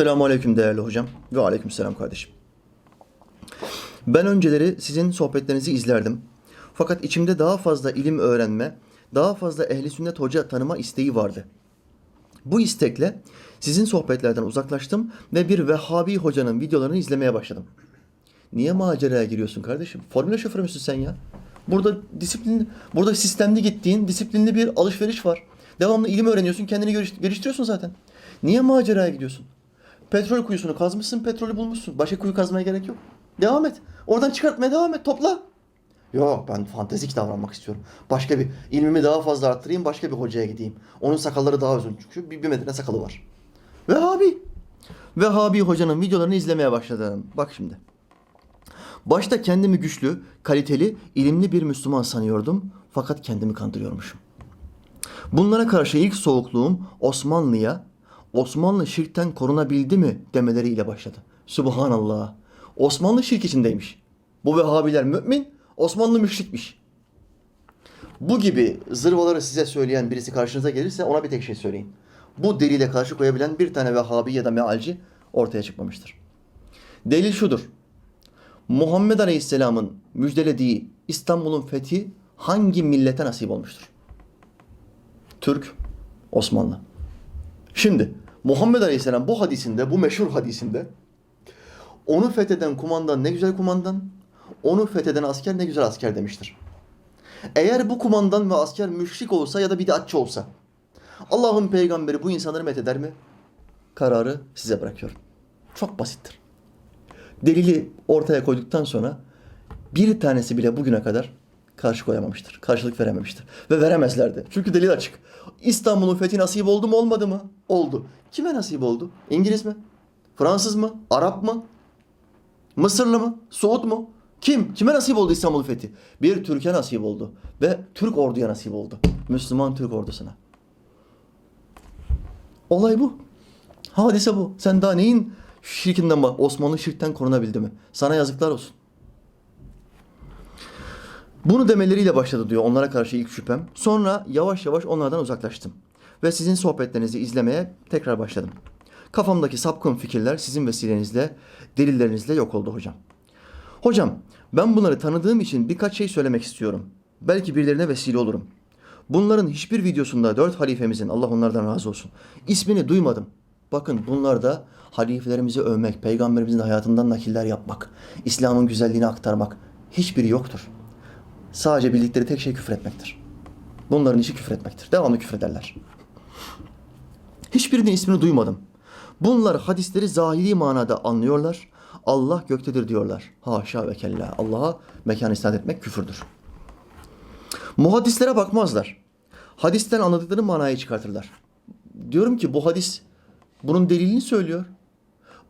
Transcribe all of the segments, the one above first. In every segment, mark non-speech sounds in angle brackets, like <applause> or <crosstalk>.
Selamun Aleyküm değerli hocam ve Aleyküm Selam kardeşim. Ben önceleri sizin sohbetlerinizi izlerdim. Fakat içimde daha fazla ilim öğrenme, daha fazla ehli sünnet hoca tanıma isteği vardı. Bu istekle sizin sohbetlerden uzaklaştım ve bir Vehhabi hocanın videolarını izlemeye başladım. Niye maceraya giriyorsun kardeşim? Formüle şoförü müsün sen ya? Burada disiplin, burada sistemli gittiğin disiplinli bir alışveriş var. Devamlı ilim öğreniyorsun, kendini geliş- geliştiriyorsun zaten. Niye maceraya gidiyorsun? Petrol kuyusunu kazmışsın, petrolü bulmuşsun. Başka kuyu kazmaya gerek yok. Devam et. Oradan çıkartmaya devam et, topla. Yok ben fantezik davranmak istiyorum. Başka bir ilmimi daha fazla arttırayım, başka bir hocaya gideyim. Onun sakalları daha uzun çünkü bir, bir metre sakalı var. Vehhabi. Vehhabi hocanın videolarını izlemeye başladım. Bak şimdi. Başta kendimi güçlü, kaliteli, ilimli bir Müslüman sanıyordum. Fakat kendimi kandırıyormuşum. Bunlara karşı ilk soğukluğum Osmanlı'ya Osmanlı şirkten korunabildi mi demeleriyle başladı. Subhanallah. Osmanlı şirk içindeymiş. Bu Vehhabiler mümin, Osmanlı müşrikmiş. Bu gibi zırvaları size söyleyen birisi karşınıza gelirse ona bir tek şey söyleyin. Bu delile karşı koyabilen bir tane Vehhabi ya da mealci ortaya çıkmamıştır. Delil şudur. Muhammed Aleyhisselam'ın müjdelediği İstanbul'un fethi hangi millete nasip olmuştur? Türk, Osmanlı. Şimdi Muhammed Aleyhisselam bu hadisinde, bu meşhur hadisinde onu fetheden kumandan ne güzel kumandan, onu fetheden asker ne güzel asker demiştir. Eğer bu kumandan ve asker müşrik olsa ya da bid'atçı olsa Allah'ın peygamberi bu insanları metheder mi? Kararı size bırakıyorum. Çok basittir. Delili ortaya koyduktan sonra bir tanesi bile bugüne kadar karşı koyamamıştır. Karşılık verememiştir. Ve veremezlerdi. Çünkü delil açık. İstanbul'un fethi nasip oldu mu olmadı mı? Oldu. Kime nasip oldu? İngiliz mi? Fransız mı? Arap mı? Mısırlı mı? Suud mu? Kim? Kime nasip oldu İstanbul fethi? Bir Türkiye nasip oldu. Ve Türk orduya nasip oldu. Müslüman Türk ordusuna. Olay bu. Hadise bu. Sen daha neyin şirkinden bak? Osmanlı şirkten korunabildi mi? Sana yazıklar olsun. Bunu demeleriyle başladı diyor onlara karşı ilk şüphem. Sonra yavaş yavaş onlardan uzaklaştım. Ve sizin sohbetlerinizi izlemeye tekrar başladım. Kafamdaki sapkın fikirler sizin vesilenizle, delillerinizle yok oldu hocam. Hocam, ben bunları tanıdığım için birkaç şey söylemek istiyorum. Belki birilerine vesile olurum. Bunların hiçbir videosunda dört halifemizin, Allah onlardan razı olsun, ismini duymadım. Bakın bunlar da halifelerimizi övmek, peygamberimizin hayatından nakiller yapmak, İslam'ın güzelliğini aktarmak hiçbiri yoktur. Sadece bildikleri tek şey küfür etmektir. Bunların işi küfür etmektir. Devamlı küfrederler. Hiçbirinin ismini duymadım. Bunlar hadisleri zahiri manada anlıyorlar. Allah göktedir diyorlar. Haşa ve kella. Allah'a mekan isnat etmek küfürdür. Muhaddislere bakmazlar. Hadisten anladıkları manayı çıkartırlar. Diyorum ki bu hadis bunun delilini söylüyor.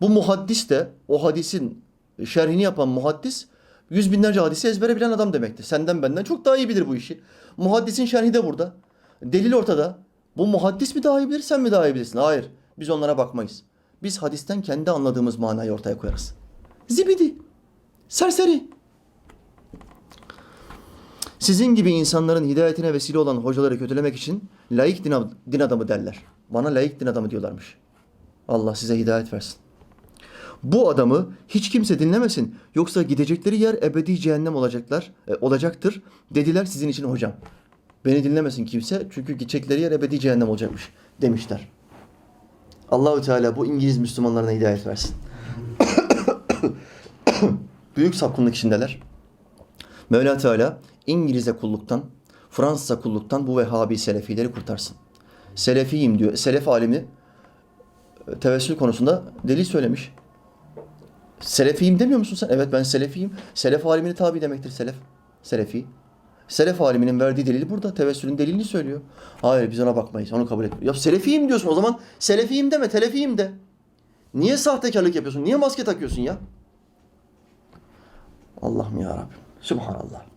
Bu muhaddis de o hadisin şerhini yapan muhaddis yüz binlerce hadisi ezbere bilen adam demektir. Senden benden çok daha iyi bilir bu işi. Muhaddisin şerhi de burada. Delil ortada. Bu muhaddis mi daha iyi bilir sen mi daha iyi bilirsin? Hayır. Biz onlara bakmayız. Biz hadisten kendi anladığımız manayı ortaya koyarız. Zibidi. Serseri. Sizin gibi insanların hidayetine vesile olan hocaları kötülemek için laik din, adamı derler. Bana laik din adamı diyorlarmış. Allah size hidayet versin. Bu adamı hiç kimse dinlemesin yoksa gidecekleri yer ebedi cehennem olacaklar e, olacaktır dediler sizin için hocam. Beni dinlemesin kimse çünkü gidecekleri yer ebedi cehennem olacakmış demişler. Allahü Teala bu İngiliz Müslümanlarına hidayet versin. <coughs> Büyük sapkınlık içindeler. Mevla Teala İngiliz'e kulluktan, Fransız'a kulluktan bu Vehhabi Selefileri kurtarsın. Selefiyim diyor. Selef alimi e, tevessül konusunda delil söylemiş. Selefiyim demiyor musun sen? Evet ben selefiyim. Selef alimine tabi demektir selef. Selefi. Selef aliminin verdiği delili burada. Tevessülün delilini söylüyor. Hayır biz ona bakmayız. Onu kabul etmiyoruz. Ya selefiyim diyorsun o zaman selefiyim deme telefiyim de. Niye sahtekarlık yapıyorsun? Niye maske takıyorsun ya? Allah'ım ya Rabbim. Subhanallah.